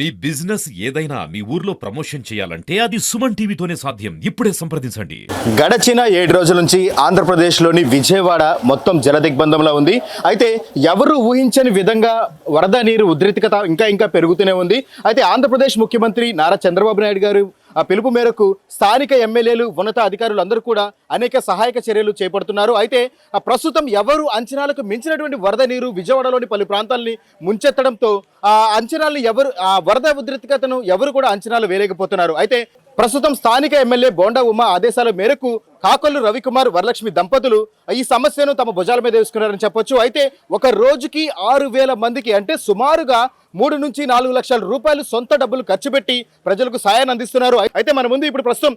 మీ business ఏదైనా మీ ఊర్లో promotion చేయాలంటే అది సుమన్ టీవీతోనే సాధ్యం. ఇప్పుడే సంప్రదించండి. గడచిన ఏడు రోజుల నుంచి ఆంధ్రప్రదేశ్లోని విజయవాడ మొత్తం జలదిగ్బంధంలో ఉంది. అయితే ఎవరు ఊహించని విధంగా వరద నీరు ఉద్రిక్తత ఇంకా ఇంకా పెరుగుతూనే ఉంది. అయితే ఆంధ్రప్రదేశ్ ముఖ్యమంత్రి నారా చంద్రబాబు నాయుడు గారు ఆ పిలుపు మేరకు స్థానిక ఎమ్మెల్యేలు ఉన్నత అధికారులు అందరూ కూడా అనేక సహాయక చర్యలు చేపడుతున్నారు. అయితే ప్రస్తుతం ఎవరు అంచనాలకు మించినటువంటి వరద నీరు విజయవాడలోని పలు ప్రాంతాలని ముంచెత్తడంతో ఆ అంచనాలను ఎవరు ఆ వరద ఉధృతికతను ఎవరు కూడా అంచనాలు వేయలేకపోతున్నారు. అయితే ప్రస్తుతం స్థానిక ఎమ్మెల్యే బోండా ఉమా ఆదేశాల మేరకు కాకొల్లు రవికుమార్ వరలక్ష్మి దంపతులు ఈ సమస్యను తమ భుజాల మీద వేసుకున్నారని చెప్పొచ్చు. అయితే ఒక రోజుకి ఆరు వేల మందికి అంటే సుమారుగా మూడు నుంచి నాలుగు లక్షల రూపాయలు సొంత డబ్బులు ఖర్చు పెట్టి ప్రజలకు సాయాన్ని అందిస్తున్నారు. అయితే మన ముందు ఇప్పుడు ప్రస్తుతం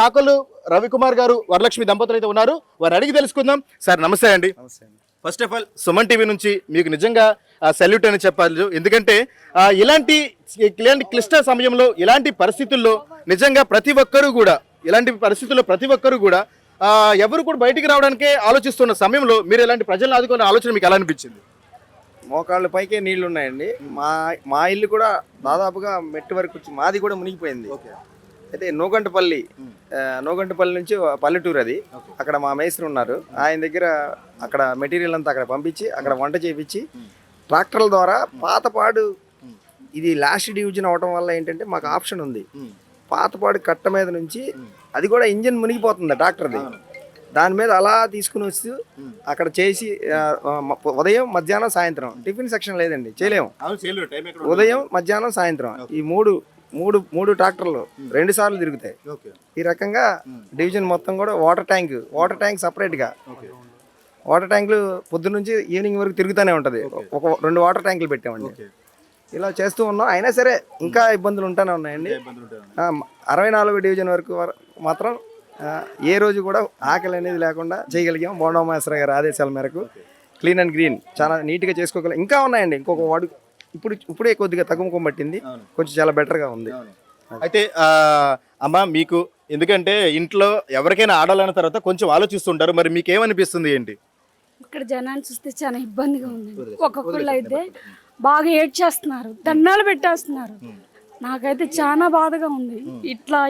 కాకొల్లు రవికుమార్ గారు వరలక్ష్మి దంపతులు అయితే ఉన్నారు. వారిని అడిగి తెలుసుకుందాం. సార్ నమస్తే అండి. First of all Suman TV నుంచి మీకు నిజంగా సెల్యూట్ అని చెప్పాలి. ఎందుకంటే ఇలాంటి ఇలాంటి క్లిష్ట సమయంలో ఇలాంటి పరిస్థితుల్లో నిజంగా ప్రతి ఒక్కరూ కూడా ఇలాంటి పరిస్థితుల్లో ప్రతి ఒక్కరూ కూడా ఎవరు కూడా బయటికి రావడానికే ఆలోచిస్తున్న సమయంలో మీరు ఇలాంటి ప్రజలను ఆదుకునే ఆలోచన మీకు ఎలా అనిపించింది? మోకాళ్ళ పైకే నీళ్ళు ఉన్నాయండి మా మా ఇల్లు కూడా దాదాపుగా మెట్టు వరకు వచ్చి మాది కూడా మునిగిపోయింది. అయితే నూగంటపల్లి నూగంటపల్లి నుంచి పల్లెటూరు అది. అక్కడ మా మేస్త్రి ఉన్నారు. ఆయన దగ్గర అక్కడ మెటీరియల్ అంతా అక్కడ పంపించి అక్కడ వంట చేపించి ట్రాక్టర్ల ద్వారా పాతపాడు ఇది లాస్ట్ డివిజన్ అవడం వల్ల ఏంటంటే మాకు ఆప్షన్ ఉంది. పాతపాడు కట్ట మీద నుంచి అది కూడా ఇంజిన్ మునిగిపోతుంది ట్రాక్టర్ది. దాని మీద అలా తీసుకుని వస్తూ అక్కడ చేసి ఉదయం మధ్యాహ్నం సాయంత్రం. టిఫిన్ సెక్షన్ లేదండి చేయలేము. ఉదయం మధ్యాహ్నం సాయంత్రం. ఈ మూడు మూడు మూడు ట్రాక్టర్లు రెండు సార్లు తిరుగుతాయి. ఈ రకంగా డివిజన్ మొత్తం కూడా వాటర్ ట్యాంక్ వాటర్ ట్యాంక్ సపరేట్గా. వాటర్ ట్యాంకులు పొద్దున్న నుంచి ఈవినింగ్ వరకు తిరుగుతూనే ఉంటుంది. ఒక రెండు వాటర్ ట్యాంకులు పెట్టామండి. ఇలా చేస్తూ ఉన్నాం. అయినా సరే ఇంకా ఇబ్బందులు ఉంటానే ఉన్నాయండి. అరవై నాలుగు డివిజన్ వరకు వర- మాత్రం ఏ రోజు కూడా ఆకలి అనేది లేకుండా చేయగలిగాం. బోండమాశ్వర గారి ఆదేశాల మేరకు క్లీన్ అండ్ గ్రీన్ చాలా నీట్గా చేసుకోగలం ఇంకా ఉన్నాయండి. ఇంకొక వాడు ఇప్పుడు ఇప్పుడే కొద్దిగా తగ్గుముఖం పట్టింది. కొంచెం చాలా బెటర్గా ఉంది. అయితే అమ్మ మీకు ఎందుకంటే ఇంట్లో ఎవరికైనా ఆడాలన్న తర్వాత కొంచెం ఆలోచిస్తుంటారు. మరి మీకు ఏమనిపిస్తుంది ఏంటి? ఇక్కడ జనాన్ని చూస్తే చాలా ఇబ్బందిగా ఉంది ఒక్కొక్కళ్ళు అయితే బాగా ఏడ్చేస్తున్నారు దండాలు పెట్టేస్తున్నారు. నాకైతే చాలా బాధగా ఉంది. ఇట్లా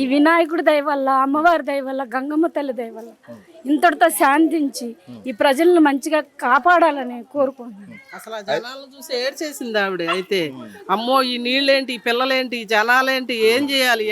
ఈ వినాయకుడి దయ వల్ల అమ్మవారి దయ వల్ల గంగమ్మ తల్లి దయ వల్ల ఇంతటితో శాంతించి ఈ ప్రజలను మంచిగా కాపాడాలని కోరుకుంటున్నాను. అసలు ఆ జనాలను చూసి ఏడ్చేసింది ఆవిడ అయితే. అమ్మో ఈ నీళ్ళేంటి ఈ పిల్లలేంటి ఈ జనాలేంటి ఏం చేయాలి?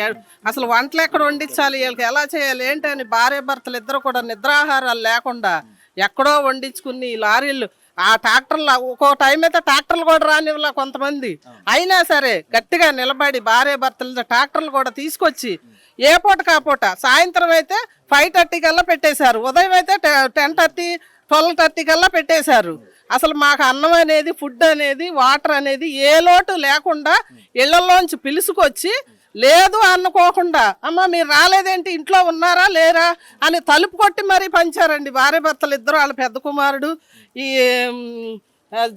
అసలు వంటలు ఎక్కడ వండించాలి? వీళ్ళకి ఎలా చేయాలి? ఏంటి అని భార్య భర్తలు ఇద్దరు కూడా నిద్రాహారాలు లేకుండా ఎక్కడో వండించుకుని ఈ లారీలు. ఆ ట్రాక్టర్లు ఒక్కో టైం అయితే ట్రాక్టర్లు కూడా రానివ్వలే కొంతమంది. అయినా సరే గట్టిగా నిలబడి భార్య భర్తలు ట్రాక్టర్లు కూడా తీసుకొచ్చి ఏ పూట కాపూట సాయంత్రం అయితే ఫైవ్ థర్టీ కల్లా పెట్టేశారు. ఉదయం అయితే టెన్ థర్టీ ట్వెల్వ్ థర్టీ కల్లా పెట్టేశారు. అసలు మాకు అన్నం అనేది ఫుడ్ అనేది వాటర్ అనేది ఏ లోటు లేకుండా ఇళ్ళలోంచి పిలుసుకొచ్చి లేదు అనుకోకుండా అమ్మ మీరు రాలేదేంటి? ఇంట్లో ఉన్నారా? లేరా? అని తలుపు కొట్టి మరీ పంచారండి. భార్య భర్తలు ఇద్దరు వాళ్ళ పెద్ద కుమారుడు ఈ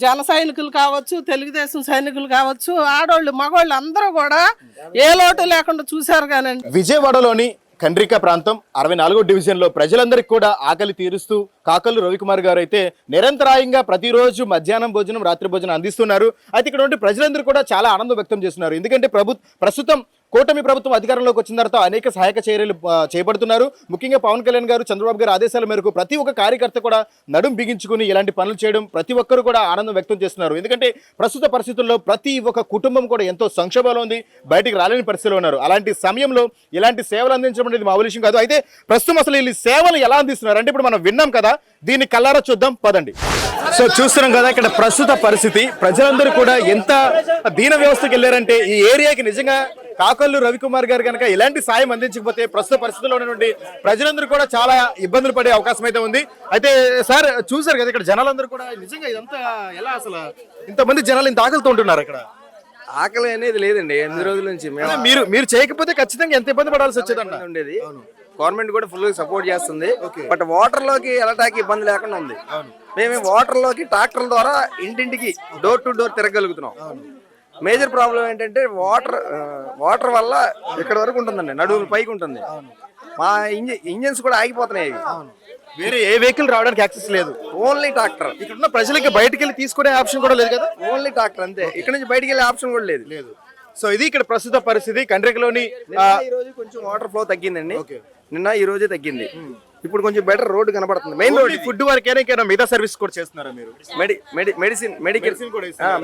జన సైనికులు కావచ్చు తెలుగుదేశం సైనికులు కావచ్చు ఆడోళ్ళు మగోళ్ళు అందరూ కూడా ఏ లోటు లేకుండా చూశారు కానండి. విజయవాడలోని కండ్రిక ప్రాంతం అరవై నాలుగో డివిజన్లో ప్రజలందరికీ కూడా ఆకలి తీరుస్తూ కాకలు రవికుమార్ గారు అయితే నిరంతరాయంగా ప్రతిరోజు మధ్యాహ్నం భోజనం రాత్రి భోజనం అందిస్తున్నారు. అయితే ఇక్కడ ఉంటే ప్రజలందరూ కూడా చాలా ఆనందం వ్యక్తం చేస్తున్నారు. ఎందుకంటే ప్రభు ప్రస్తుతం కూటమి ప్రభుత్వం అధికారంలోకి వచ్చిన తర్వాత అనేక సహాయక చర్యలు చేపడుతున్నారు. ముఖ్యంగా పవన్ కళ్యాణ్ గారు చంద్రబాబు గారు ఆదేశాల మేరకు ప్రతి ఒక్క కార్యకర్త కూడా నడుం బిగించుకుని ఇలాంటి పనులు చేయడం ప్రతి ఒక్కరు కూడా ఆనందం వ్యక్తం చేస్తున్నారు. ఎందుకంటే ప్రస్తుత పరిస్థితుల్లో ప్రతి ఒక్క కుటుంబం కూడా ఎంతో సంక్షోభంలో ఉంది. బయటికి రాలేని పరిస్థితిలో ఉన్నారు. అలాంటి సమయంలో ఇలాంటి సేవలు అందించడం అనేది మా విషయం కాదు. అయితే ప్రస్తుతం అసలు వీళ్ళు సేవలు ఎలా అందిస్తున్నారు? అంటే ఇప్పుడు మనం విన్నాం కదా దీన్ని కల్లారా చూద్దాం పదండి. సో చూస్తున్నాం కదా ఇక్కడ ప్రస్తుత పరిస్థితి. ప్రజలందరూ కూడా ఎంత దీన వ్యవస్థకి వెళ్ళారంటే ఈ ఏరియాకి నిజంగా కాకల్లు రవికుమార్ గారు కనుక ఎలాంటి సాయం అందించకపోతే ప్రస్తుత పరిస్థితుల్లో ఉన్నటువంటి ప్రజలందరూ కూడా చాలా ఇబ్బందులు పడే అవకాశం అయితే ఉంది. అయితే సార్ చూసారు కదా ఇక్కడ జనాలందరూ కూడా నిజంగా ఇదంతా ఎలా అసలు ఇంతమంది జనాలు ఇంత ఆకలితో ఉంటున్నారు ఇక్కడ? ఆకలి అనేది లేదండి ఎనిమిది రోజుల నుంచి మీరు మీరు చేయకపోతే ఖచ్చితంగా ఎంత ఇబ్బంది పడాల్సి ఇబ్బంది ఉండేది. గవర్నమెంట్ కూడా ఫుల్ సపోర్ట్ చేస్తుంది. బట్ వాటర్లోకి వెళ్ళటానికి ఇబ్బంది లేకుండా ఉంది. మేము వాటర్లోకి ట్రాక్టర్ల ద్వారా ఇంటింటికి డోర్ టు డోర్ తిరగలుగుతున్నాం మేజర్ ప్రాబ్లం ఏంటంటే వాటర్ వాటర్ వల్ల ఇక్కడ వరకు ఉంటుందండి నడువులు పైకి ఉంటుంది. మా ఇంజి ఇంజన్స్ కూడా ఆగిపోతున్నాయి ఇవి వేరే ఏ వెహికల్ రావడానికి యాక్సెస్ లేదు. Only tractor. ఇక్కడ ఉన్న ప్రజలకి బయటికి వెళ్ళి తీసుకునే ఆప్షన్ కూడా లేదు కదా? ఓన్లీ ట్రాక్టర్ అంతే. ఇక్కడ నుంచి బయటికి వెళ్ళే ఆప్షన్ కూడా లేదు. లేదు. సో ఇది ఇక్కడ ప్రస్తుత పరిస్థితి. కండ్రికలోని ఈ రోజు కొంచెం వాటర్ ఫ్లో తగ్గిందండి. నిన్న ఈ రోజే తగ్గింది. ఇప్పుడు కొంచెం బెటర్ రోడ్ కనబడుతుంది. మెయిన్ రోడ్ ఫుడ్ వరకేనా ఇంకా మిగతా సర్వీస్ కూడా చేస్తున్నారా మీరు? Medi medi medicine medical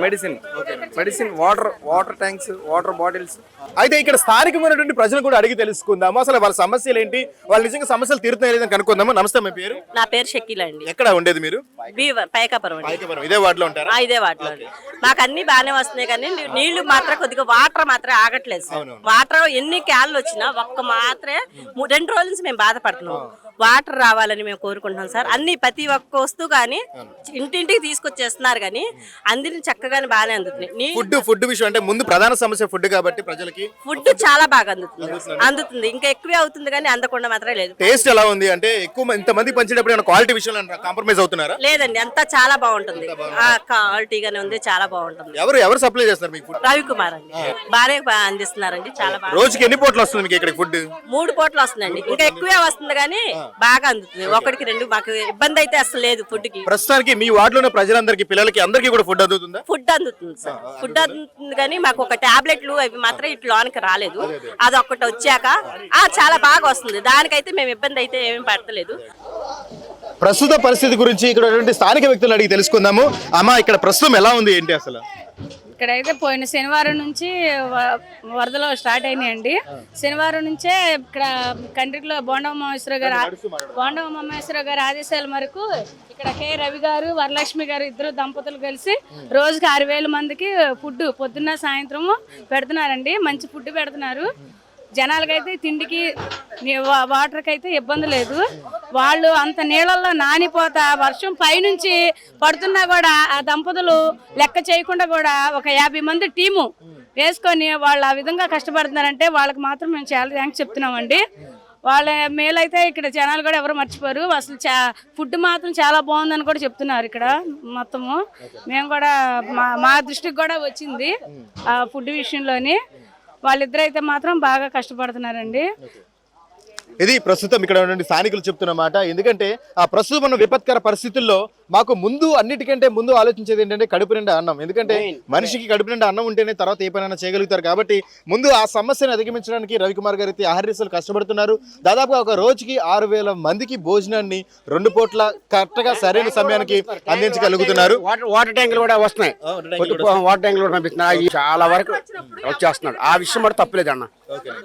medicine medicine water water tanks water bottles అయితే ఇక్కడ స్థానికమైనటువంటి ప్రజలు కూడా అడిగి తెలుసుకుందాము. అసలు వాళ్ళ సమస్యలు ఏంటి? వాళ్ళు నిజంగా సమస్యలు తీరుతున్నాయి లేదని కనుక్కుందాము. నమస్తే మీ పేరు? నా పేరు షకీల్ అండి. ఎక్కడ ఉండేది మీరు? పైకాపురం ఇదే వార్డులో ఉంటారా? ఆ, ఇదే వాటిలో అండి. మాకు అన్ని బాగానే వస్తున్నాయి కానీ నీళ్ళు మాత్రం కొద్దిగా వాటర్ మాత్రం ఆగట్లేదు సార్. వాటర్ ఎన్ని క్యాన్లు వచ్చినా ఒక్క మాత్రమే రెండు రోజుల నుంచి మేము బాధపడుతున్నాం వాటర్ రావాలని మేము కోరుకుంటున్నాం సార్. అన్ని ప్రతి ఒక్క వస్తువు కానీ ఇంటింటికి తీసుకొచ్చేస్తున్నారు కానీ అందరిని చక్కగానే బాగానే అందుతున్నాయి ఫుడ్ ఫుడ్ విషయం అంటే ముందు ప్రధాన సమస్య ఫుడ్ కాబట్టి ప్రజలకి ఫుడ్ చాలా బాగా అందుతుంది. అందుతుంది. ఇంకా ఎక్కువే అవుతుంది కానీ అందకుండా మాత్రం లేదు. టేస్ట్ ఎలా ఉంది అంటే ఎక్కువ ఇంత మంది పంచేటప్పుడు క్వాలిటీ విషయంలో కాంప్రమైజ్ అవుతున్నారా? లేదండి అంతా చాలా బాగుంటుంది. క్వాలిటీగానే ఉంది చాలా బాగుంటుంది. ఎవరు ఎవరు సప్లై చేస్తారు మీకు ఫుడ్? రవికుమార్ అండి. బాగానే అందిస్తున్నారండి చాలా రోజుకి ఎన్ని పూటలు వస్తుంది మీకు ఇక్కడ ఫుడ్? మూడు పూటలు వస్తుందండి. ఇంకా ఎక్కువే వస్తుంది కానీ బాగా అందుతుంది. ఒకటికి రెండు మాకు ఇబ్బంది అయితే అసలు లేదు ఫుడ్కి. ప్రస్తుతానికి మీ వార్డులో ఉన్న ప్రజలందరికీ పిల్లలకి అందరికీ కూడా ఫుడ్ అందుతుందా? ఫుడ్ అందుతుంది సార్. ఫుడ్ అందుతుంది? కానీ మాకు ఒక టాబ్లెట్లు అవి మాత్రం ఇట్లా లోనికి రాలేదు. అది ఒక్కటి వచ్చాక ఆ చాలా బాగా వస్తుంది. దానికైతే మేము ఇబ్బంది అయితే ఏమీ పడతలేదు. ప్రస్తుత పరిస్థితి గురించి ఇక్కడ స్థానిక వ్యక్తులను అడిగి తెలుసుకుందాము. అమ్మా ఇక్కడ ప్రస్తుతం ఎలా ఉంది ఏంటి అసలు? ఇక్కడైతే పోయిన శనివారం నుంచి వరదలు స్టార్ట్ అయినాయండి. శనివారం నుంచే ఇక్కడ కండ్రికలో బోండవ మహేశ్వర గారు బోండవ మహేశ్వర గారి ఆదేశాల మేరకు ఇక్కడ కె. రవి గారు వరలక్ష్మి గారు ఇద్దరు దంపతులు కలిసి రోజుకి ఆరు వేల మందికి ఫుడ్ పొద్దున్న సాయంత్రము పెడుతున్నారండి. మంచి ఫుడ్ పెడుతున్నారు. జనాలకైతే తిండికి వా- వాటర్కి అయితే ఇబ్బంది లేదు. వాళ్ళు అంత నీళ్ళల్లో నానిపోతా వర్షం పైనుంచి పడుతున్నా కూడా ఆ దంపతులు లెక్క చేయకుండా కూడా ఒక యాభై మంది టీము వేసుకొని వాళ్ళు ఆ విధంగా కష్టపడుతున్నారంటే వాళ్ళకి మాత్రం మేము చాలా థ్యాంక్స్ చెప్తున్నామండి. వాళ్ళ మేలైతే ఇక్కడ జనాలు కూడా ఎవరు మర్చిపోరు. అసలు చా ఫుడ్ మాత్రం చాలా బాగుందని కూడా చెప్తున్నారు ఇక్కడ మొత్తము. మేము కూడా మా మా దృష్టికి కూడా వచ్చింది ఆ ఫుడ్ విషయంలోని. వాళ్ళిద్దరైతే అయితే మాత్రం బాగా కష్టపడుతున్నారండి. ఇది ప్రస్తుతం ఇక్కడ స్థానికులు చెప్తున్నమాట ఎందుకంటే ఆ ప్రస్తుతం ఉన్న విపత్కర పరిస్థితుల్లో మాకు ముందు అన్నిటికంటే ముందు ఆలోచించేది ఏంటంటే కడుపు నిండా అన్నం. ఎందుకంటే మనిషికి కడుపు నిండా అన్నం ఉంటేనే తర్వాత ఏ పనైనా చేయగలుగుతారు. కాబట్టి ముందు ఆ సమస్యను అధిగమించడానికి రవికుమార్ గారు అయితే ఆహర్నిశలు కష్టపడుతున్నారు. దాదాపుగా ఒక రోజుకి ఆరు వేల మందికి భోజనాన్ని రెండు పూట్ల కరెక్ట్గా సరైన సమయానికి అందించగలుగుతున్నారు. వాటర్ ట్యాంకులు కూడా వస్తున్నాయి. వాటర్ ట్యాంకులు కూడా అవి చాలా వరకు వచ్చేస్తున్నాడు ఆ విషయం కూడా తప్పలేదు అన్న.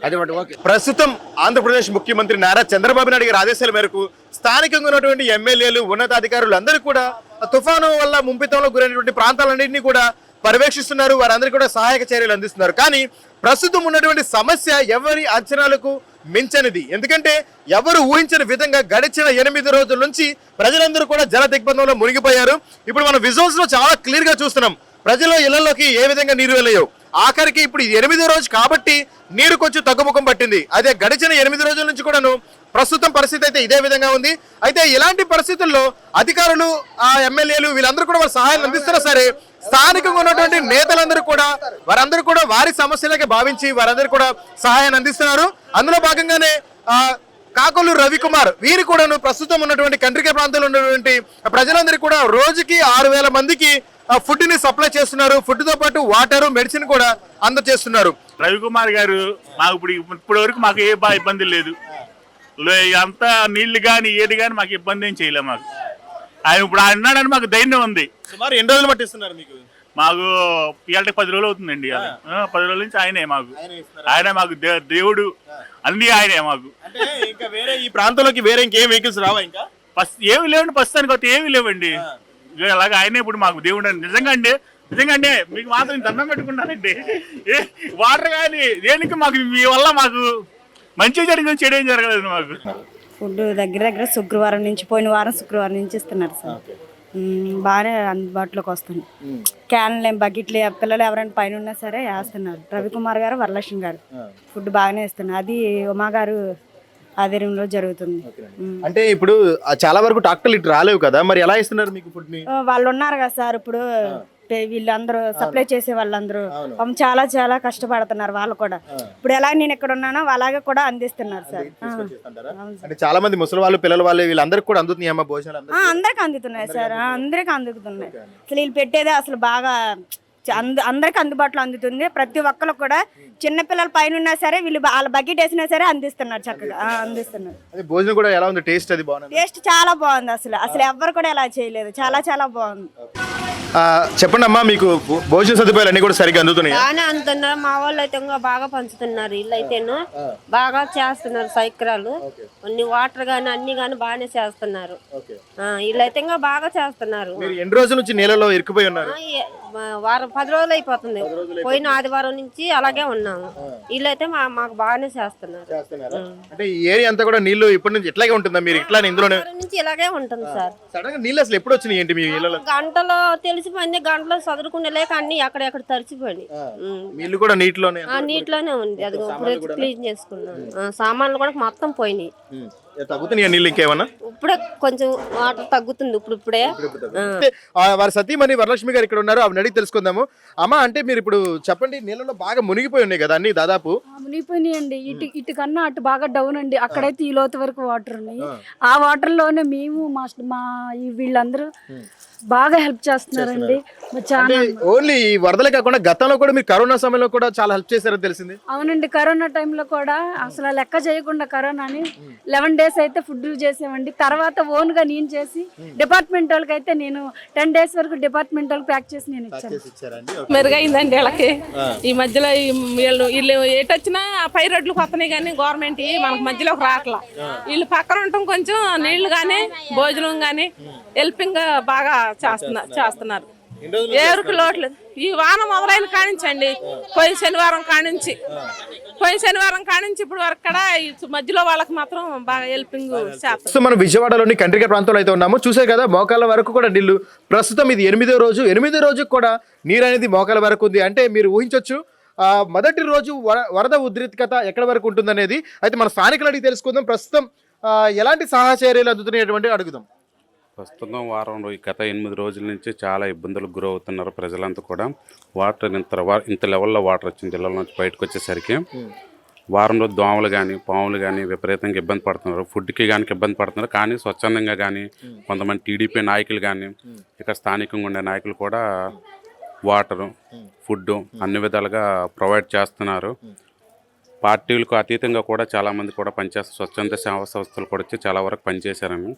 అది ఒకటి ఓకే. ప్రస్తుతం ఆంధ్రప్రదేశ్ ముఖ్యమంత్రి నారా చంద్రబాబు నాయుడు గారి ఆదేశాల మేరకు స్థానికంగా ఉన్నటువంటి ఎమ్మెల్యేలు ఉన్నతాధికారులు అందరూ కూడా కూడా తుఫాను వల్ల ముంపితంలో గురైనటువంటి ప్రాంతాలన్నింటినీ కూడా పర్యవేక్షిస్తున్నారు. వారందరికీ కూడా సహాయక చర్యలు అందిస్తున్నారు. కానీ ప్రస్తుతం ఉన్నటువంటి సమస్య ఎవరి అంచనాలకు మించనిది. ఎందుకంటే ఎవరు ఊహించని విధంగా గడిచిన ఎనిమిది రోజుల నుంచి ప్రజలందరూ కూడా జల దిగ్బంధంలో మునిగిపోయారు. ఇప్పుడు మనం విజువల్స్లో చాలా క్లియర్గా చూస్తున్నాం. ప్రజల ఇళ్ళలోకి ఏ విధంగా నీరు వెళ్ళాయో. ఆఖరికి ఇప్పుడు ఎనిమిదో రోజు కాబట్టి నీరు కొంచెం తగ్గుముఖం పట్టింది. అదే గడిచిన ఎనిమిది రోజుల నుంచి కూడాను ప్రస్తుతం పరిస్థితి అయితే ఇదే విధంగా ఉంది. అయితే ఇలాంటి పరిస్థితుల్లో అధికారులు ఆ ఎమ్మెల్యేలు వీళ్ళందరూ కూడా వారి సహాయం అందిస్తున్నా సరే స్థానికంగా ఉన్నటువంటి నేతలందరూ కూడా వారందరూ కూడా వారి సమస్యలకే భావించి వారందరూ కూడా సహాయాన్ని అందిస్తున్నారు. అందులో భాగంగానే కాకొల్లు రవికుమార్ వీరు కూడాను ప్రస్తుతం ఉన్నటువంటి కండ్రిక ప్రాంతంలో ఉన్నటువంటి ప్రజలందరికీ కూడా రోజుకి ఆరు వేల మందికి ఫుడ్ని సప్లై చేస్తున్నారు. ఫుడ్తో పాటు వాటర్ మెడిసిన్ కూడా అందజేస్తున్నారు. రవికుమార్ గారు మాకు ఇప్పుడు ఇప్పటి వరకు మాకు ఏ బా ఇబ్బంది లేదు. లే- అంతా నీళ్ళు కానీ ఏది కానీ మాకు ఇబ్బంది ఏం చేయలేదు మాకు. ఆయన ఇప్పుడు ఆయన ఉన్నాడని మాకు ధైర్యం ఉంది. సుమారు ఎన్ని రోజులు పట్టిస్తున్నారు మీకు? మాకు ఇవాళ పది రోజులు అవుతుందండి పది రోజుల నుంచి ఆయనే మాకు. ఆయన మాకు దే- దేవుడు. అన్ని ఆయనే మాకు. అంటే ఇంకా వేరే ఈ ప్రాంతంలోకి వేరే ఇంకేం వెహికల్స్ రావా ఇంకా? ఫస్ట్ ఏమి లేవండి ప్రస్తుతానికి అయితే ఏమి లేవండి. అలాగే ఆయనే ఇప్పుడు మాకు దేవుడు అండి నిజంగా అండి నిజంగా అండి మీకు మాత్రం దండం పెట్టుకున్నానండి ఏ వాటర్ కానీ దేనికి మాకు మీ వల్ల మాకు మంచి జరిగింది చెడు ఏం జరగలేదు మాకు. ఫుడ్ దగ్గర దగ్గర శుక్రవారం నుంచి పోయిన వారం శుక్రవారం నుంచి ఇస్తున్నారు సార్. బాగానే అందుబాటులోకి వస్తుంది. క్యాన్లు బకెట్లు పిల్లలు ఎవరైనా పైన ఉన్నా సరే వేస్తున్నారు. రవికుమార్ గారు వరలక్ష్మి గారు. ఫుడ్ బాగానే ఇస్తున్నారు అది ఉమా గారు ఆధ్వర్యంలో జరుగుతుంది. అంటే ఇప్పుడు చాలా వరకు డాక్టర్లు ఇటు రాలేవు కదా? మరి ఎలా ఇస్తున్నారు మీకు ఫుడ్ వాళ్ళు ఉన్నారు కదా సార్. ఇప్పుడు వీళ్ళందరూ సప్లై చేసే వాళ్ళందరూ. పాపం చాలా చాలా కష్టపడుతున్నారు వాళ్ళు కూడా. ఇప్పుడు ఎలా నేను ఇక్కడ ఉన్నానో అలాగే కూడా అందిస్తున్నారు సార్. అంటే చాలా మంది ముసలి వాళ్ళు పిల్లల వాళ్ళు వీళ్ళందరికీ కూడా అందుతున్నాయి అమ్మ భోజనాలు అందరికీ? అందుతున్నాయి సార్. అందరికి అందుతున్నాయి. అసలు వీళ్ళు పెట్టేదే అసలు బాగా అంద అందరికి అందుబాటులో అందుతుంది. ప్రతి ఒక్కరు కూడా చిన్నపిల్లల పైన ఉన్నా సరే వీళ్ళు వాళ్ళ బకెట్ వేసినా సరే అందిస్తున్నారు చక్కగా. అందిస్తున్నారు. అది భోజనం కూడా ఎలా ఉంది? టేస్ట్ అది బాగుంది? టేస్ట్ చాలా బాగుంది అసలు. అసలు ఎవ్వరు కూడా ఇలా చేయలేదు. చాలా చాలా బాగుంది. చెప్పండి అమ్మా మీకు భోజన సదుపాయాలు అన్ని కూడా సరిగ్గా అందుతున్నాయి? బాగానే అందుతున్నారు. మా వాళ్ళు అయితే ఇంకా బాగా పంచుతున్నారు ఇల్లు అయితేను. బాగా చేస్తున్నారు సైక్రాలు. అన్ని వాటర్ గాని అన్ని గాని బాగానే చేస్తున్నారు. ఆ, వీళ్ళు అయితే ఇంకా బాగా చేస్తున్నారు. మీరు ఎన్ని రోజుల నుంచి నీళ్ళలో ఇరుక్కుపోయి ఉన్నారు? వారం పది రోజులు అయిపోతుంది. పోయిన ఆదివారం నుంచి అలాగే ఉన్నాము. వీళ్ళైతే మా మాకు బాగానే చేస్తున్నారు. అంటే ఈ ఏరియా అంతా కూడా నీళ్ళు ఇప్పటి నుంచి ఎట్లాగే ఉంటుందా? మీరు ఇట్లా ఇందులోనే నుంచి ఇలాగే ఉంటుంది సార్. సడన్గా నీళ్ళు అసలు ఎప్పుడు వచ్చినాయి ఏంటి మీ ఇళ్ళలో? గంటలో తెలిసిపోయింది గంటలో చదువుకునే లేక అన్ని అక్కడెక్కడ. మీ ఇల్లు కూడా నీటిలోనే ఆ నీటిలోనే ఉంది. అది క్లీన్ చేసుకున్నాను సామాన్లు కూడా మొత్తం పోయినాయి. తగ్గుతున్నాయా నీళ్ళు ఇంకేమన్నా? ఇప్పుడే కొంచెం వాటర్ తగ్గుతుంది ఇప్పుడు ఇప్పుడే. వారి సతీమణి వరలక్ష్మి గారు ఇక్కడ ఉన్నారు. ఆవిడ అడిగి తెలుసుకుందాము. అమ్మ అంటే మీరు ఇప్పుడు చెప్పండి నీళ్ళలో బాగా మునిగిపోయి ఉన్నాయి కదా అన్ని దాదాపు? ఆ, మునిగిపోయినాయండి. ఇటు ఇటు కన్నా అటు బాగా డౌన్ అండి. అక్కడైతే ఈ లోతు వరకు వాటర్ ఉన్నాయి. ఆ. వాటర్లోనే మేము మా మా ఈ వీళ్ళందరూ బాగా హెల్ప్ చేస్తున్నారండి. ఓన్లీ ఈ వరదలే కాకుండా గతంలో కూడా మీరు కరోనా సమయంలో కూడా చాలా హెల్ప్ చేశారని తెలిసింది. అవునండి కరోనా టైంలో కూడా అసలు లెక్క చేయకుండా కరోనాని లెవెన్ డేస్ అయితే ఫుడ్ చేసామండి తర్వాత ఓన్గా నేను చేసి డిపార్ట్మెంట్ వాళ్ళకి అయితే నేను టెన్ డేస్ వరకు డిపార్ట్మెంట్ వాళ్ళకి ప్యాక్ చేసి నేను ఇచ్చాను. మెరుగైందండి వీళ్ళకి. ఈ మధ్యలో వీళ్ళు వీళ్ళు ఏటొచ్చినా ఆ పై రోడ్లకు వస్తున్నాయి కానీ గవర్నమెంట్ మనకు మధ్యలోకి రావట్లా వీళ్ళు పక్కన ఉండటం కొంచెం నీళ్ళు కానీ భోజనం కానీ హెల్పింగ్ బాగా చేస్తున్నారు. చేస్తున్నారు. ఎవరికి లోట్లేదు ఈ వాన మొదలైన కానించండి పోయిన శనివారం కానించి పోయిన శనివారం కానించి ఇప్పుడు వరకు కూడా ఈ మధ్యలో వాళ్ళకి మాత్రం బాగా హెల్పింగ్ మనం విజయవాడలోని కంట్రిక ప్రాంతంలో అయితే ఉన్నాము. చూసే కదా మోకాళ్ళ వరకు కూడా నీళ్ళు. ప్రస్తుతం ఇది ఎనిమిదో రోజు. ఎనిమిదో రోజు కూడా నీరు అనేది మోకాళ్ళ వరకు ఉంది. అంటే మీరు ఊహించవచ్చు ఆ, మొదటి రోజు వర- వరద ఉద్రిక్తత ఎక్కడ వరకు ఉంటుందనేది. అయితే మన స్థానికులు అడిగి తెలుసుకుందాం. ప్రస్తుతం ఎలాంటి సహాయ చర్యలు అందుతున్నాయి అడుగుదాం. ప్రస్తుతం వారం రో- గత ఎనిమిది రోజుల నుంచి చాలా ఇబ్బందులకు గురవుతున్నారు ప్రజలంతా కూడా. వాటర్ ఇంత ఇంత లెవెల్లో వాటర్ వచ్చింది జిల్లాలో నుంచి బయటకు వచ్చేసరికి వారంలో దోమలు కానీ పాములు కానీ విపరీతంగా ఇబ్బంది పడుతున్నారు. ఫుడ్కి కానీ ఇబ్బంది పడుతున్నారు. కానీ స్వచ్ఛందంగా కానీ కొంతమంది టీడీపీ నాయకులు కానీ ఇక్కడ స్థానికంగా ఉండే నాయకులు కూడా వాటరు ఫుడ్ అన్ని విధాలుగా ప్రొవైడ్ చేస్తున్నారు. పార్టీలకు అతీతంగా కూడా చాలా మంది కూడా పనిచేస్తారు స్వచ్ఛంద సేవా సంస్థలు కూడా వచ్చి చాలా వరకు పనిచేశారని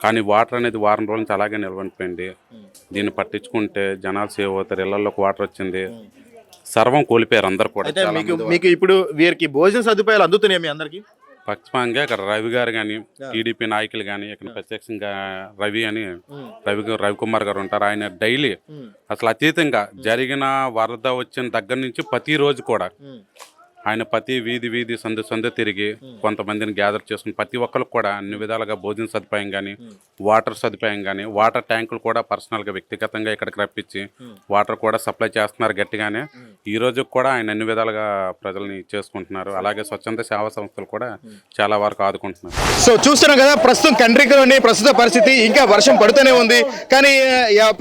కానీ వాటర్ అనేది వారం రోజుల నుంచి అలాగే నిలవనిపోయింది దీన్ని పట్టించుకుంటే జనాలు సేవ్ అవుతారు ఇళ్ళలోకి వాటర్ వచ్చింది. సర్వం కోల్పోయారు అందరు కూడా మీకు మీకు ఇప్పుడు వీరికి భోజన సదుపాయాలు అందుతున్నాయి మీ అందరికి? పక్షపాతంగా ఇక్కడ రవి గారు కానీ టీడీపీ నాయకులు కానీ ఇక్కడ ప్రత్యక్షంగా రవి అని రవి రవికుమార్ గారు ఉంటారు. ఆయన డైలీ అసలు అతీతంగా జరిగిన వరద వచ్చిన దగ్గర నుంచి ప్రతి రోజు కూడా ఆయన ప్రతి వీధి వీధి సందు సందు తిరిగి కొంతమందిని గ్యాదర్ చేసుకుని ప్రతి ఒక్కరికి కూడా అన్ని విధాలుగా భోజన సదుపాయం కానీ వాటర్ సదుపాయం కానీ వాటర్ ట్యాంకులు కూడా పర్సనల్గా వ్యక్తిగతంగా ఇక్కడికి రప్పించి వాటర్ కూడా సప్లై చేస్తున్నారు గట్టిగానే. ఈ రోజు కూడా ఆయన అన్ని విధాలుగా ప్రజల్ని చేసుకుంటున్నారు. అలాగే స్వచ్ఛంద సేవా సంస్థలు కూడా చాలా వరకు ఆదుకుంటున్నారు. సో చూస్తున్నాం కదా ప్రస్తుతం కంట్రీలోని ప్రస్తుత పరిస్థితి ఇంకా వర్షం పడుతూనే ఉంది. కానీ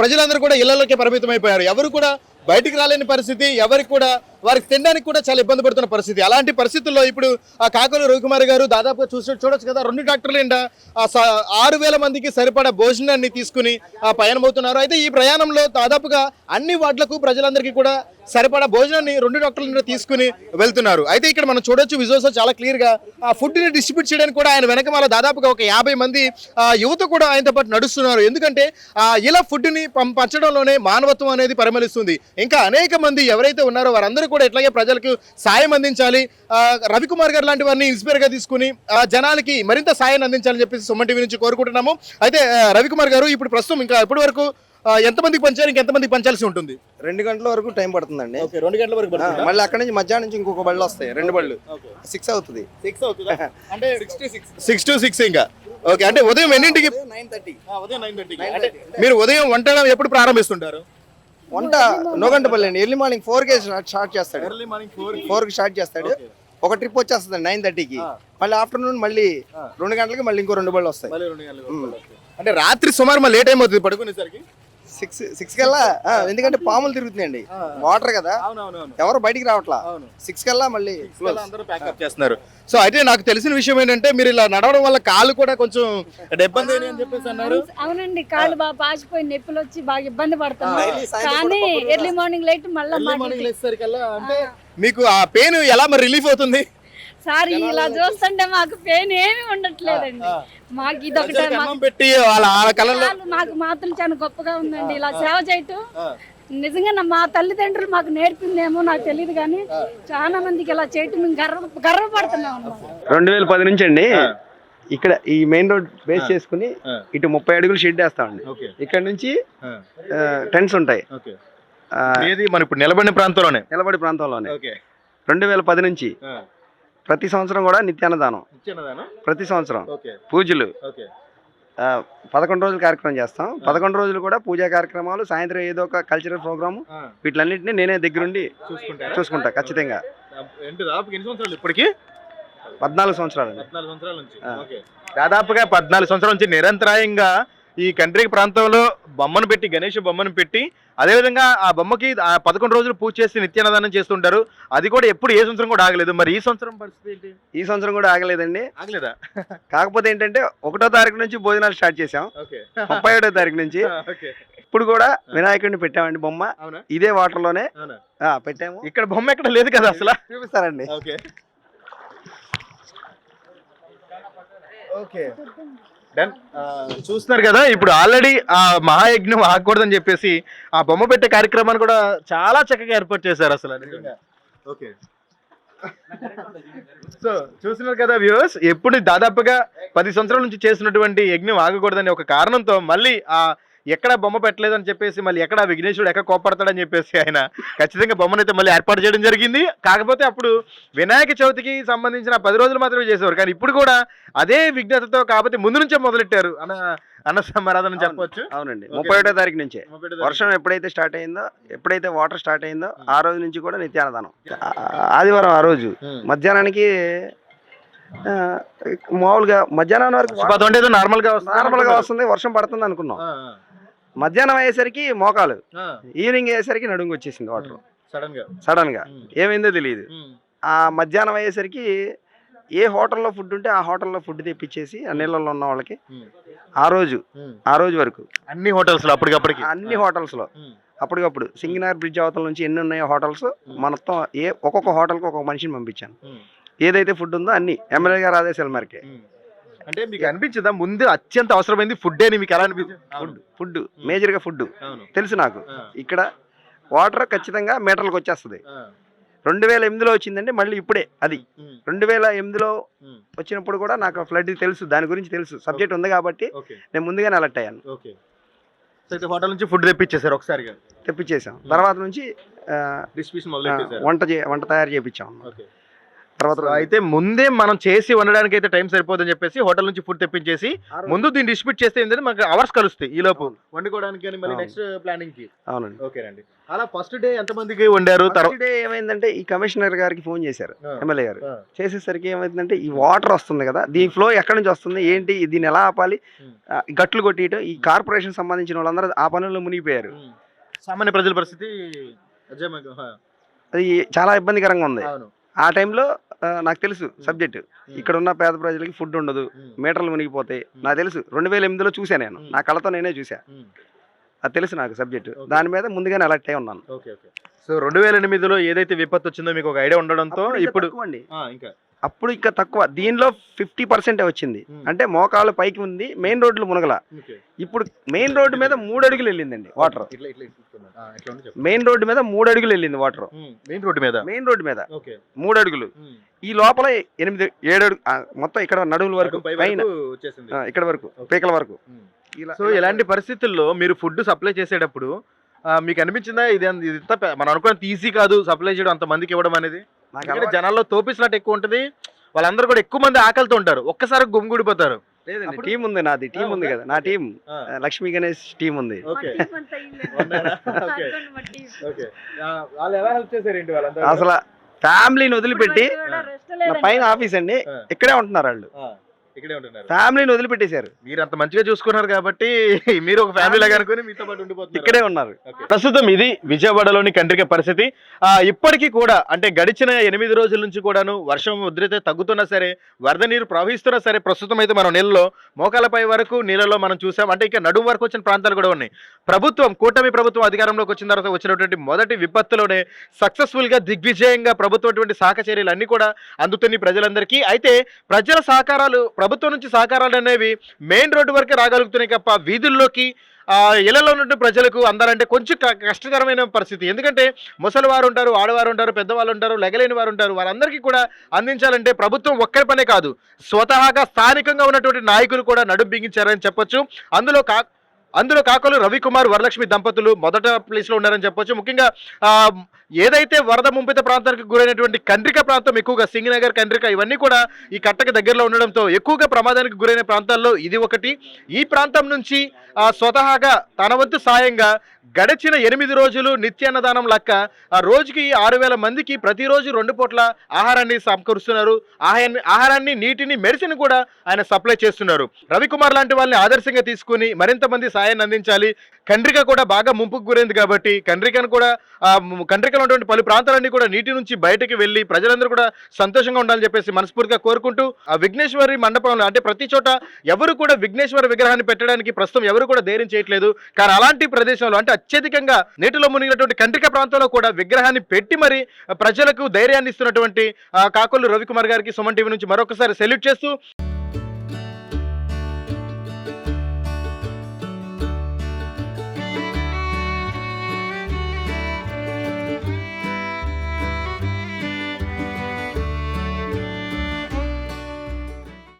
ప్రజలందరూ కూడా ఇళ్ళలోకి పరిమితం అయిపోయారు ఎవరు కూడా బయటికి రాలేని పరిస్థితి ఎవరికి కూడా వారికి తినడానికి కూడా చాలా ఇబ్బంది పడుతున్న పరిస్థితి. అలాంటి పరిస్థితుల్లో ఇప్పుడు ఆ కాకులు రవికుమార్ గారు దాదాపుగా చూసి చూడొచ్చు కదా రెండు డాక్టర్లు ఎండ ఆరు వేల మందికి సరిపడా భోజనాన్ని తీసుకుని ఆ పయనమవుతున్నారు. అయితే ఈ ప్రయాణంలో దాదాపుగా అన్ని వార్డులకు ప్రజలందరికీ కూడా సరిపడా భోజనాన్ని రెండు డాక్టర్ల తీసుకుని వెళ్తున్నారు. అయితే ఇక్కడ మనం చూడొచ్చు విజువల్స్ చాలా క్లియర్గా ఆ ఫుడ్ని డిస్ట్రిబ్యూట్ చేయడానికి కూడా ఆయన వెనకమాల దాదాపుగా ఒక యాభై మంది ఆ, యువత కూడా ఆయనతో పాటు నడుస్తున్నారు. ఎందుకంటే ఆ, ఇలా ఫుడ్ని పంచడంలోనే మానవత్వం అనేది పరిమళిస్తుంది. ఇంకా అనేక మంది ఎవరైతే ఉన్నారో వారందరూ కూడా ఎట్లాగే ప్రజలకు సాయం అందించాలి. రవికుమార్ గారు లాంటి వారిని ఇన్స్పైర్గా తీసుకుని ఆ, జనాలకి మరింత సాయాన్ని అందించాలని చెప్పేసి సుమన్ టీవీ నుంచి కోరుకుంటున్నాము. అయితే రవికుమార్ గారు ఇప్పుడు ప్రస్తుతం ఇంకా ఎప్పటి వరకు ఎంతమందికి పంచారు ఇంకెంతమందికి పంచాల్సి ఉంటుంది? రెండు గంటల వరకు టైం పడుతుందండి. ఓకే రెండు గంటల వరకు మళ్ళీ అక్కడ నుంచి మధ్యాహ్నం నుంచి ఇంకొక బళ్ళు వస్తాయి రెండు బళ్ళు. సిక్స్ అవుతుంది. సిక్స్ అవుతుందా? అంటే సిక్స్ టు సిక్స్ ఇంకా. ఓకే అంటే ఉదయం ఎన్నింటికి? నైన్ థర్టీ ఉదయం నైన్ అంటే మీరు ఉదయం వంటడం ఎప్పుడు ప్రారంభిస్తుంటారు? వంట నోగంటపల్లి అండి. ఎర్లీ మార్నింగ్ ఫోర్ కే స్టార్ట్ చేస్తాడు. ఎర్లీ మార్నింగ్ ఫోర్ ఫోర్కి స్టార్ట్ చేస్తాడు. ఒక ట్రిప్ వచ్చేస్తుంది నైన్ థర్టీకి మళ్ళీ ఆఫ్టర్నూన్ మళ్ళీ రెండు గంటలకి మళ్ళీ ఇంకో రెండు బళ్ళు వస్తాయి. అంటే రాత్రి సుమారు మళ్ళీ లేట్ ఏమవుతుంది పడుకునేసరికి? సిక్స్ సిక్స్ కల్లా ఆ, ఎందుకంటే పాములు తిరుగుతున్నాయండి. వాటర్ కదా. అవునవునవును. ఎవరు బయటికి రావట్లా? అవును. సిక్స్ కల్లా మళ్ళీ close. అందరూ ప్యాకప్ చేస్తున్నారు. సో అయితే నాకు తెలిసిన విషయం ఏంటంటే మీరు ఇలా నడవడం వల్ల కాళ్ళు కూడా కొంచెం ఇబ్బంది అయినాయి అని చెప్పేసి అన్నారు. అవునండి కాళ్ళు బాగా పాసిపోయి నొప్పులు వచ్చి బాగా ఇబ్బంది పడుతున్నాం సాయంత్రం కానీ ఎర్లీ మార్నింగ్ లైట్ మళ్ళీ ఎర్లీ మార్నింగ్ లేచేసరికల్లా అంటే మీకు ఆ పెయిన్ ఎలా మరి రిలీఫ్ అవుతుంది? సార్ ఇలా చూస్తుంటే మాకు పెయిన్ ఏమీ ఉండట్లేదండి. మాకు ఇది ఒకటే ప్రజలకు అన్నం పెట్టి మాకు మాత్రం చాలా గొప్పగా ఉందండి. ఇలా సేవ చేయటం నిజంగా నా- మా తల్లిదండ్రులు మాకు నేర్పిందేమో నాకు తెలియదు కానీ చాలా మందికి ఇలా చేయటం మేము గర్వ గర్వపడుతున్నాం రెండు వేల పది నుంచి అండి. ఇక్కడ ఈ మెయిన్ రోడ్ బేస్ చేసుకుని. ఇటు ముప్పై అడుగులు షెడ్ వేస్తామండి. ఇక్కడ నుంచి. టెంట్స్ ఉంటాయి. ఏది మన ఇప్పుడు నిలబడిన ప్రాంతంలోనే? నిలబడి ప్రాంతంలోనే. రెండు వేల పది నుంచి ప్రతి సంవత్సరం కూడా నిత్యాన్నదానం. ప్రతి సంవత్సరం. పూజలు. పదకొండు రోజులు కార్యక్రమం చేస్తాం. పదకొండు రోజులు కూడా పూజా కార్యక్రమాలు సాయంత్రం ఏదో ఒక కల్చరల్ ప్రోగ్రాము వీటిలన్నింటినీ నేనే దగ్గరుండి చూసుకుంటా ఖచ్చితంగా. ఇప్పటికి? పద్నాలుగు సంవత్సరాలు దాదాపుగా పద్నాలుగు సంవత్సరాల నుంచి నిరంతరాయంగా ఈ కంట్రీ ప్రాంతంలో బొమ్మను పెట్టి గణేష్ బొమ్మను పెట్టి అదేవిధంగా ఆ బొమ్మకి ఆ పదకొండు రోజులు పూజ చేసి నిత్యాన్నదానం చేస్తుంటారు. అది కూడా ఎప్పుడు ఏ సంవత్సరం కూడా ఆగలేదు. మరి ఈ సంవత్సరం పరిస్థితి ఏంటి? ఈ సంవత్సరం కూడా ఆగలేదండి. ఆగలేదా? కాకపోతే ఏంటంటే ఒకటో తారీఖు నుంచి భోజనాలు స్టార్ట్ చేసాం ఓకే. ముప్పై ఏడో తారీఖు నుంచి. ఓకే. ఇప్పుడు కూడా వినాయకుడిని పెట్టామండి బొమ్మ. అవునా? ఇదే వాటర్లోనే అవునా? ఆ, పెట్టాము. ఇక్కడ బొమ్మ ఎక్కడ లేదు కదా అసలు? చూపిస్తారండి. ఓకే. ఓకే. డన్ చూస్తున్నారు కదా ఇప్పుడు ఆల్రెడీ ఆ మహాయజ్ఞం ఆగకూడదని చెప్పేసి ఆ బొమ్మ పెట్టే కార్యక్రమాన్ని కూడా చాలా చక్కగా ఏర్పాటు చేశారు అసలు ఓకే సో చూస్తున్నారు కదా వ్యూవర్స్ ఎప్పుడు దాదాపుగా పది సంవత్సరాల నుంచి చేసినటువంటి యజ్ఞం ఆగకూడదని ఒక కారణంతో మళ్ళీ ఆ ఎక్కడ బొమ్మ పెట్టలేదని చెప్పేసి మళ్ళీ ఎక్కడ విఘ్నేశ్వరుడు ఎక్కడ కోపడతాడని చెప్పేసి ఆయన ఖచ్చితంగా బొమ్మనైతే మళ్ళీ ఏర్పాటు చేయడం జరిగింది. కాకపోతే అప్పుడు వినాయక చవితికి సంబంధించిన పది రోజులు మాత్రమే చేసేవారు. కానీ ఇప్పుడు కూడా అదే విఘ్నతతో కాకపోతే ముందు నుంచే మొదలెట్టారు. అన్న అన్న సమారాధన చెప్పొచ్చు. అవునండి. ముప్పై ఒకటో తారీఖు నుంచే. వర్షం ఎప్పుడైతే స్టార్ట్ అయిందో ఎప్పుడైతే వాటర్ స్టార్ట్ అయిందో ఆ రోజు నుంచి కూడా నిత్యాన్నదానం ఆ- ఆదివారం ఆ రోజు. మధ్యాహ్నానికి మామూలుగా మధ్యాహ్నం వరకు నార్మల్గా వస్తుంది. నార్మల్గా వస్తుంది వర్షం పడుతుంది అనుకున్నాం. మధ్యాహ్నం అయ్యేసరికి మోకాలు. ఈవినింగ్ అయ్యేసరికి నడుంగి వచ్చేసింది వాటర్. సడన్గా. సడన్గా. ఏమైందో తెలియదు. ఆ మధ్యాహ్నం అయ్యేసరికి ఏ హోటల్లో ఫుడ్ ఉంటే ఆ హోటల్లో ఫుడ్ తెప్పించేసి ఆ నీళ్ళల్లో ఉన్న వాళ్ళకి. ఆ రోజు. ఆ రోజు వరకు. అన్ని హోటల్స్లో అప్పటికప్పటికి? అన్ని హోటల్స్లో. అప్పటికప్పుడు సింగనార్ బ్రిడ్జ్ అవతల నుంచి ఎన్ని ఉన్నాయో హోటల్స్ మొత్తం ఏ ఒక్కొక్క హోటల్కి ఒక్కొక్క మనిషిని పంపించాను. ఏదైతే ఫుడ్ ఉందో అన్ని. ఎమ్మెల్యే గారు ఆదేశాల మేరకే. అంటే మీకు అనిపించిందా? ముందు అత్యంత అవసరమైంది ఫుడ్ అని మీకు ఎలా అనిపించింది? ఫుడ్ ఫుడ్ మేజర్గా ఫుడ్ తెలుసు నాకు. ఇక్కడ వాటర్ ఖచ్చితంగా మీటర్లకు వచ్చేస్తుంది. రెండు వేల ఎనిమిదిలో వచ్చిందంటే మళ్ళీ ఇప్పుడే అది. రెండు వేల ఎనిమిదిలో. వచ్చినప్పుడు కూడా నాకు ఫ్లడ్ తెలుసు. దాని గురించి తెలుసు. సబ్జెక్ట్ ఉంది కాబట్టి నేను ముందుగానే అలర్ట్ అయ్యాను. హోటల్ నుంచి ఫుడ్ తెప్పించేసారు ఒకసారిగా తెప్పించేసాం తర్వాత నుంచి వంట చే వంట తయారు చేయించాం తర్వాత అయితే ముందే మనం చేసి వండడానికి అయితే టైం సరిపోదని చెప్పేసి హోటల్ నుంచి ఫుడ్ తెప్పించేసి ముందు దీన్ని డిస్ట్రిబ్యూట్ చేస్తే ఏంటంటే మనకు అవర్స్ కలుస్తాయి ఈ లోపు. వండుకోవడానికి కానీ మళ్ళీ. నెక్స్ట్ ప్లానింగ్కి అవునండి ఓకేనండి అలా ఫస్ట్ డే ఎంత మందికి వండారు తర్వాత? డే ఏమైందంటే ఈ కమిషనర్ గారికి ఫోన్ చేశారు. ఎమ్మెల్యే గారు. చేసేసరికి ఏమైందంటే ఈ వాటర్ వస్తుంది కదా దీని ఫ్లో ఎక్కడి నుంచి వస్తుంది ఏంటి దీన్ని ఎలా ఆపాలి గట్లు కొట్టియటం ఈ కార్పొరేషన్ సంబంధించిన వాళ్ళందరూ ఆ పనుల్లో మునిగిపోయారు. సామాన్య ప్రజల పరిస్థితి. అది చాలా ఇబ్బందికరంగా ఉంది. ఆ టైంలో నాకు తెలుసు సబ్జెక్ట్. ఇక్కడ ఉన్న పేద ప్రజలకి ఫుడ్ ఉండదు. మీటర్లు మునిగిపోతాయి. నాకు తెలుసు రెండు వేల ఎనిమిదిలో చూసా నేను. నా కళ్ళతో నేనే చూసా. అది తెలుసు నాకు సబ్జెక్ట్. దాని మీద ముందుగానే అలర్ట్ అయి ఉన్నాను. సో రెండు వేల ఎనిమిదిలో ఏదైతే విపత్తు వచ్చిందో మీకు ఒక ఐడియా ఉండడంతో ఇప్పుడు ఇంకా. అప్పుడు ఇంకా తక్కువ. దీనిలో ఫిఫ్టీ పర్సెంటే వచ్చింది. అంటే మోకాలు పైకి ఉంది మెయిన్ రోడ్లు మునగల. ఇప్పుడు మెయిన్ రోడ్డు మీద మూడు అడుగులు వెళ్ళిందండి వాటర్. మెయిన్ రోడ్డు మీద మూడు అడుగులు వెళ్ళింది వాటర్. మెయిన్ రోడ్డు మీద? మెయిన్ రోడ్డు మీద. మూడు అడుగులు. ఈ లోపల ఎనిమిది ఏడు అడుగు మొత్తం ఇక్కడ నడుముల వరకు పైన. ఇక్కడ వరకు. పీకల వరకు. సో ఇలాంటి పరిస్థితుల్లో మీరు ఫుడ్ సప్లై చేసేటప్పుడు మీకు అనిపించిందా ఇది ఇది ఇంత మనం అనుకున్నంత ఈజీ కాదు సప్లై చేయడం అంత మందికి ఇవ్వడం అనేది? ఎందుకంటే జనాల్లో తోపిసినట్టు ఎక్కువ ఉంటుంది. వాళ్ళందరూ కూడా ఎక్కువ మంది ఆకలితో ఉంటారు. ఒక్కసారి గుమ్మిగూడిపోతారు. లేదండి టీం ఉంది నాది టీం ఉంది? కదా నా టీం. లక్ష్మీ గణేష్ టీం ఉంది. అసలు ఫ్యామిలీని వదిలిపెట్టి నా. పైన ఆఫీస్ అండి. ఇక్కడే ఉంటున్నారు వాళ్ళు. ఆ, ఇక్కడే ఉంటున్నారు. ఫ్యామిలీని వదిలిపెట్టేశారు. మీరు అంత మంచిగా చూసుకున్నారు కాబట్టి మీరు ఒక ఫ్యామిలీ లాగా అనుకుని మీతో పాటు ఉండిపోతున్నారు. ఇక్కడే ఉన్నారు. ప్రస్తుతం ఇది విజయవాడలోని కండ్రిక పరిస్థితి. ఇప్పటికీ కూడా అంటే గడిచిన ఎనిమిది రోజుల నుంచి కూడాను వర్షం ఉధృతి తగ్గుతున్నా సరే వరద నీరు ప్రవహిస్తున్నా సరే ప్రస్తుతం అయితే మనం నీళ్ళలో మోకాలపై వరకు నీళ్ళలో మనం చూసాం. అంటే ఇక నడుము వరకు వచ్చిన ప్రాంతాలు కూడా ఉన్నాయి. ప్రభుత్వం కూటమి ప్రభుత్వం అధికారంలోకి వచ్చిన తర్వాత వచ్చినటువంటి మొదటి విపత్తులోనే సక్సెస్ఫుల్గా దిగ్విజయంగా ప్రభుత్వం అటువంటి సహక చర్యలు అన్ని కూడా అందుతున్నాయి ప్రజలందరికీ. అయితే ప్రజల సహకారాలు ప్రభుత్వం నుంచి సహకారాలు అనేవి మెయిన్ రోడ్డు వరకే రాగలుగుతున్నాయి తప్ప వీధుల్లోకి ఇళ్ళలో ఉన్నట్టు ప్రజలకు అందాలంటే కొంచెం క- కష్టతరమైన పరిస్థితి. ఎందుకంటే ముసలివారు ఉంటారు ఆడవారు ఉంటారు పెద్దవాళ్ళు ఉంటారు లెగలేని వారు ఉంటారు. వారందరికీ కూడా అందించాలంటే ప్రభుత్వం ఒక్కరి పనే కాదు. స్వతహాగా స్థానికంగా ఉన్నటువంటి నాయకులు కూడా నడుం బిగించారని చెప్పొచ్చు. అందులో కా అందులో కాకలు రవికుమార్ వరలక్ష్మి దంపతులు మొదట ప్లేస్లో ఉన్నారని చెప్పొచ్చు. ముఖ్యంగా ఏదైతే వరద ముంపిత ప్రాంతానికి గురైనటువంటి కండ్రిక ప్రాంతం ఎక్కువగా సింగనగర్ కండ్రిక ఇవన్నీ కూడా ఈ కట్టకి దగ్గరలో ఉండడంతో ఎక్కువగా ప్రమాదానికి గురైన ప్రాంతాల్లో ఇది ఒకటి. ఈ ప్రాంతం నుంచి స్వతహాగా తన వంతు సాయంగా గడిచిన ఎనిమిది రోజులు నిత్యాన్నదానం లెక్క ఆ రోజుకి ఆరు వేల మందికి ప్రతిరోజు రెండు పూట్ల ఆహారాన్ని సమకూరుస్తున్నారు. ఆహారాన్ని నీటిని మెడిసిన్ కూడా ఆయన సప్లై చేస్తున్నారు. రవికుమార్ లాంటి వాళ్ళని ఆదర్శంగా తీసుకుని మరింత మంది సాయాన్ని అందించాలి. కండ్రిక కూడా బాగా ముంపుకు గురైంది కాబట్టి కండ్రికను కూడా కండ్రికలో ఉన్నటువంటి పలు ప్రాంతాలన్నీ కూడా నీటి నుంచి బయటకు వెళ్ళి ప్రజలందరూ కూడా సంతోషంగా ఉండాలని చెప్పేసి మనస్ఫూర్తిగా కోరుకుంటూ ఆ విఘ్నేశ్వరి మండపంలో అంటే ప్రతి చోట ఎవరు కూడా విఘ్నేశ్వర విగ్రహాన్ని పెట్టడానికి ప్రస్తుతం ఎవరు కూడా ధైర్యం చేయట్లేదు. కానీ అలాంటి ప్రదేశంలో అంటే అత్యధికంగా నీటిలో మునిగినటువంటి కండ్రిక ప్రాంతంలో కూడా విగ్రహాన్ని పెట్టి మరి ప్రజలకు ధైర్యాన్ని ఇస్తున్నటువంటి కాకొల్లు రవికుమార్ గారికి సుమన్ టీవీ నుంచి మరొకసారి సెల్యూట్ చేస్తూ